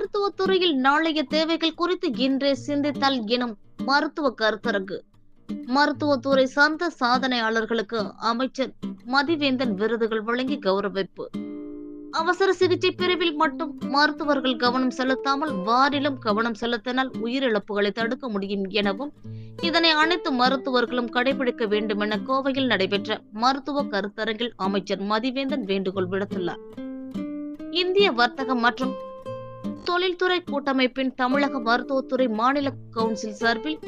மருத்துவத்துறையில் நாளைய தேவைகள் குறித்து இன்றே சிந்தித்தல் எனும் மருத்துவ கருத்தரங்கு. மருத்துவத்துறை சார்ந்த சாதனையாளர்களுக்கு அமைச்சர் மதிவேந்தன் விருதுகள் வழங்கி கௌரவிப்பு. அவசர சிகிச்சை பிரிவில் மட்டும் மருத்துவர்கள் கவனம் செலுத்தாமல் வாரிலும் கவனம் செலுத்தினால் உயிரிழப்புகளை தடுக்க முடியும் எனவும் இதனை அனைத்து மருத்துவர்களும் கடைபிடிக்க வேண்டும் என கோவையில் நடைபெற்ற மருத்துவ கருத்தரங்கில் அமைச்சர் மதிவேந்தன் வேண்டுகோள் விடுத்துள்ளார். இந்திய வர்த்தகம் மற்றும் தொழில்துறை கூட்டமைப்பின் தமிழக மருத்துவத்துறை மாநில கவுன்சில் சார்பில்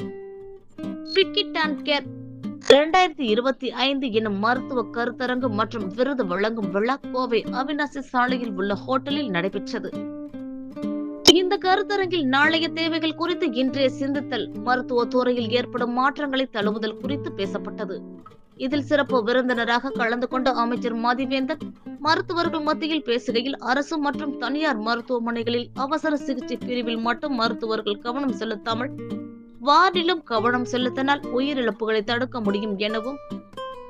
பிக்கிட் அண்ட் கேர் இரண்டாயிரத்தி இருபத்தி ஐந்து எனும் மருத்துவ கருத்தரங்கு மற்றும் விருது வழங்கும் விழா கோவை அவினாசி சாலையில் உள்ள ஹோட்டலில் நடைபெற்றது. இந்த கருத்தரங்கில் நாளைய தேவைகள் குறித்து இன்றைய சிந்தித்தல் மருத்துவ துறையில் ஏற்படும் மாற்றங்களை தழுவுதல் குறித்து பேசப்பட்டது. இதில் சிறப்பு விருந்தினராக கலந்து கொண்ட அமைச்சர் மதிவேந்தன் மருத்துவர்கள் மத்தியில் பேசுகையில் அரசு மற்றும் தனியார் மருத்துவமனைகளில் அவசர சிகிச்சை பிரிவில் மட்டும் மருத்துவர்கள் கவனம் செலுத்தாமல் வார்டிலும் கவனம் செலுத்தினால் உயிரிழப்புகளை தடுக்க முடியும் எனவும்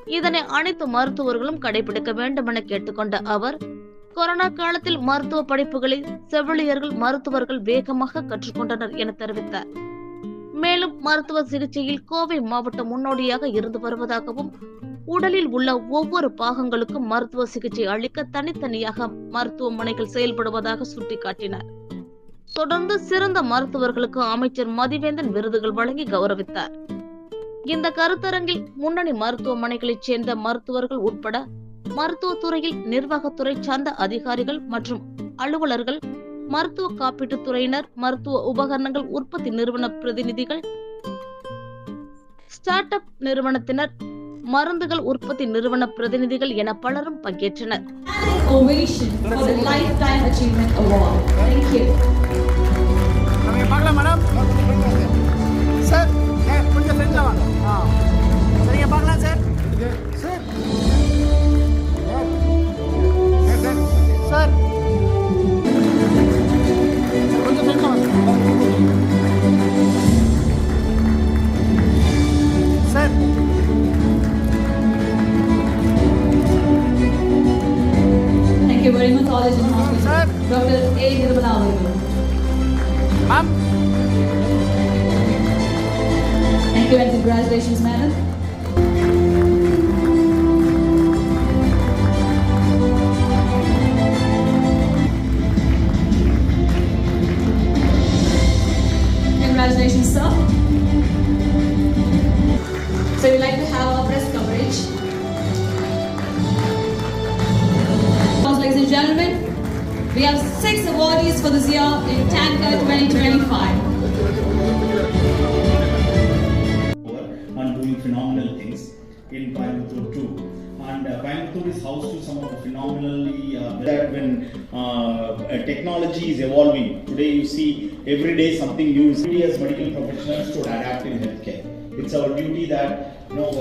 இதனை அனைத்து மருத்துவர்களும் கடைபிடிக்க வேண்டும் என கேட்டுக்கொண்ட அவர் கொரோனா காலத்தில் மருத்துவ படிப்புகளை செவிலியர்கள் மருத்துவர்கள் வேகமாக கற்றுக்கொண்டனர் என தெரிவித்தார். மேலும் மருத்துவ சிகிச்சையில் கோவை மாவட்டம் முன்னோடியாக இருந்து வருவதாகவும் உடலில் உள்ள ஒவ்வொரு பாகங்களுக்கும் மருத்துவ சிகிச்சை அளிக்க தனித்தனியாக மருத்துவமனைகள் செயல்படுவதாக சுட்டிக்காட்டினார். தொடர்ந்து சிறந்த மருத்துவர்களுக்கு அமைச்சர் மதிவேந்தன் விருதுகள் வழங்கி கௌரவித்தார். இந்த கருத்தரங்கில் முன்னணி மருத்துவமனைகளைச் சேர்ந்த மருத்துவர்கள் உட்பட மருத்துவத்துறையில் நிர்வாகத்துறை சார்ந்த அதிகாரிகள் மற்றும் அலுவலர்கள் மருத்துவ காப்பீட்டுத் துறையினர் மருத்துவ உபகரணங்கள் உற்பத்தி நிறுவன பிரதிநிதிகள் ஸ்டார்ட் அப் நிறுவனத்தினர் மருந்துகள் உற்பத்தி நிறுவன பிரதிநிதிகள் என பலரும் பங்கேற்றனர். Ovation College and Hospital, Dr. A. Nirmala Ma'am. Thank you and congratulations, madam. Gentlemen, we have six awardees for this year in Tanker 2025. and doing phenomenal things in Coimbatore too. And uh, Coimbatore is house to some of the phenomenally uh, that when uh, technology is evolving. Today you see every day something new. We as medical professionals should adapt in healthcare. It's our duty that you know